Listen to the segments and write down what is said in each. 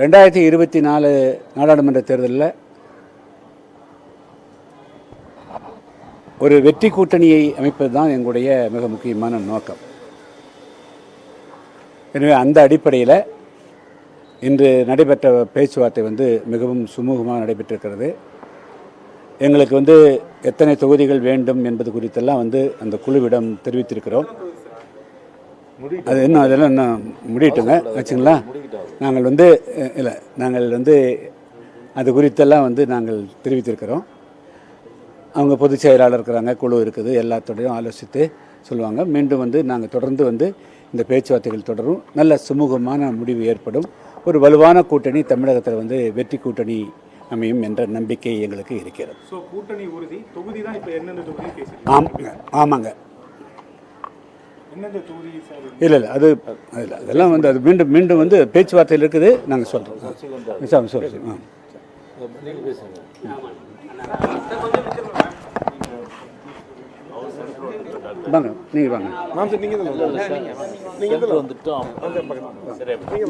ரெண்டாயிரத்தி இருபத்தி நாலு நாடாளுமன்ற தேர்தலில் ஒரு வெற்றி கூட்டணியை அமைப்பது தான் எங்களுடைய மிக முக்கியமான நோக்கம். எனவே அந்த அடிப்படையில் இன்று நடைபெற்ற பேச்சுவார்த்தை வந்து மிகவும் சுமூகமாக நடைபெற்றிருக்கிறது. எங்களுக்கு வந்து எத்தனை தொகுதிகள் வேண்டும் என்பது குறித்தெல்லாம் வந்து அந்த குழுவிடம் தெரிவித்திருக்கிறோம். அது இன்னும் அதெல்லாம் இன்னும் முடியட்டுங்க வச்சுங்களா? நாங்கள் வந்து இல்லை நாங்கள் வந்து அது குறித்தெல்லாம் வந்து நாங்கள் தெரிவித்திருக்கிறோம். அவங்க பொதுச் செயலாளர் இருக்கிறாங்க குழு இருக்குது எல்லாத்தோடையும் ஆலோசித்து சொல்லுவாங்க. மீண்டும் வந்து நாங்கள் தொடர்ந்து வந்து இந்த பேச்சுவார்த்தைகள் தொடரும். நல்ல சுமூகமான முடிவு ஏற்படும். ஒரு வலுவான கூட்டணி தமிழகத்தில் வந்து வெற்றி கூட்டணி அமையும் என்ற நம்பிக்கை எங்களுக்கு இருக்கிறது. ஸோ கூட்டணி இல்லை இல்லை அது அதில் அதெல்லாம் வந்து அது மீண்டும் மீண்டும் வந்து பேச்சுவார்த்தையில் இருக்குது நாங்கள் சொல்கிறோம் சார் சொல்கிறோம் ஆ வாங்க நீங்கள் வாங்க மேம் சார் நீங்கள் வந்துட்டோம் நீங்கள்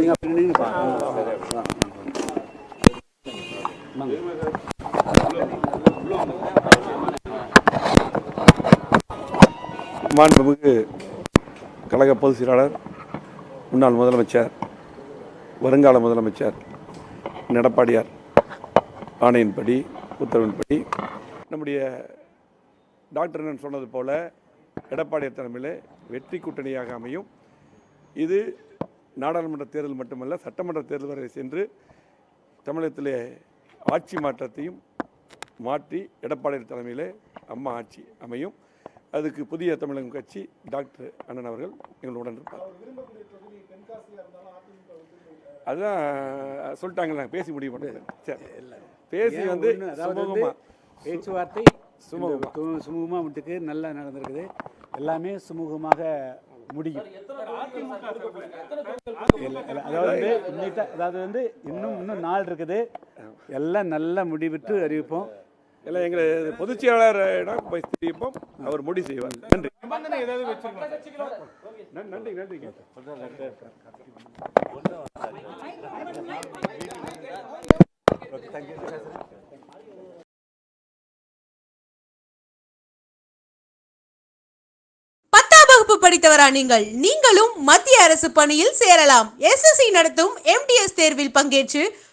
வாங்க மாண்புமிகு கழக பொதுச் செயலாளர் முன்னாள் முதலமைச்சர் வருங்கால முதலமைச்சர் எடப்பாடியார் ஆணையின்படி உத்தரவின்படி. நம்முடைய டாக்டர் அண்ணன் சொன்னது போல எடப்பாடியார் தலைமையில் வெற்றி கூட்டணியாக அமையும். இது நாடாளுமன்ற தேர்தல் மட்டுமல்ல சட்டமன்ற தேர்தல் வரை சென்று தமிழகத்திலே ஆட்சி மாற்றத்தையும் மாற்றி எடப்பாடியார் தலைமையிலே அம்மா ஆட்சி அமையும். அதுக்கு புதிய தமிழகம் கட்சி டாக்டர் அண்ணன் அவர்கள் எங்களுடன் இருப்பார் அதுதான் சொல்லிட்டாங்களே பேசி முடிவு பண்ணுறேன் சரி. பேசி வந்து ஒண்ணு, அதாவது வந்து சுமூகமா பேச்சுவார்த்தை சுமூகமா. சுமூகமாக சுமூகமாக விட்டுக்கு நல்லா நடந்திருக்குது. எல்லாமே சுமூகமாக முடியும். அதாவது அதாவது வந்து இன்னும் இன்னும் நாள் இருக்குது. எல்லாம் நல்லா முடிவிட்டு அறிவிப்போம். இல்லை எங்கள் பொதுச் செயலாளரிடம் போய் தெரிவிப்போம் அவர் முடிவு செய்வார். நன்றி. நன்றி வகுப்பு படித்தவரா நீங்கள்? நீங்களும் மத்திய அரசு பணியில் சேரலாம். எஸ்எஸ்சி நடத்தும் எம்டிஎஸ் தேர்வில் பங்கேற்று